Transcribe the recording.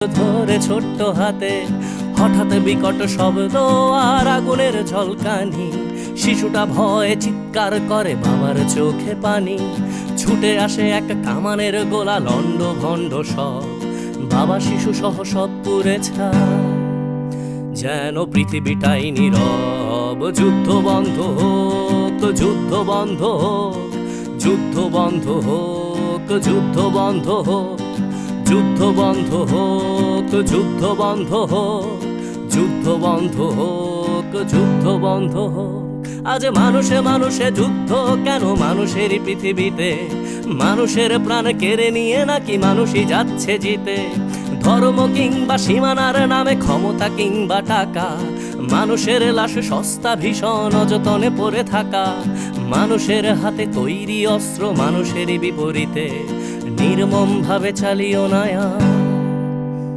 ধরে ছোট্ট হাতে, হঠাৎ বিকট শব্দ আর আগুনের ঝলকানি। শিশুটা ভয়ে চিৎকার করে, বাবার চোখে পানি। ছুটে আসে এক কামানের গোলা লন্ড ভণ্ড সব। বাবা শিশু সহ সব ছায় যেন পৃথিবীটাই নীরব। যুদ্ধ বন্ধ হোক, যুদ্ধ বন্ধ হোক, যুদ্ধ বন্ধ হোক, যুদ্ধ বন্ধ হোক। যুদ্ধ বন্ধ হোক, যুদ্ধ বন্ধ হোক, যুদ্ধ বন্ধ হোক, যুদ্ধ বন্ধ হোক। আজ মানুষে মানুষে যুদ্ধ, কেন মানুষের পৃথিবীতে? মানুষের প্রাণ কেড়ে নিয়ে নাকি মানুষই যাচ্ছে জিতে? ধর্ম কিংবা সীমানার নামে ক্ষমতা কিংবা টাকা, মানুষের লাশ সস্তা ভীষণ অযতনে পড়ে থাকা, মানুষের হাতে তৈরি অস্ত্র মানুষেরই বিপরীতে। নির্মম ভাবে চালিও নায়া।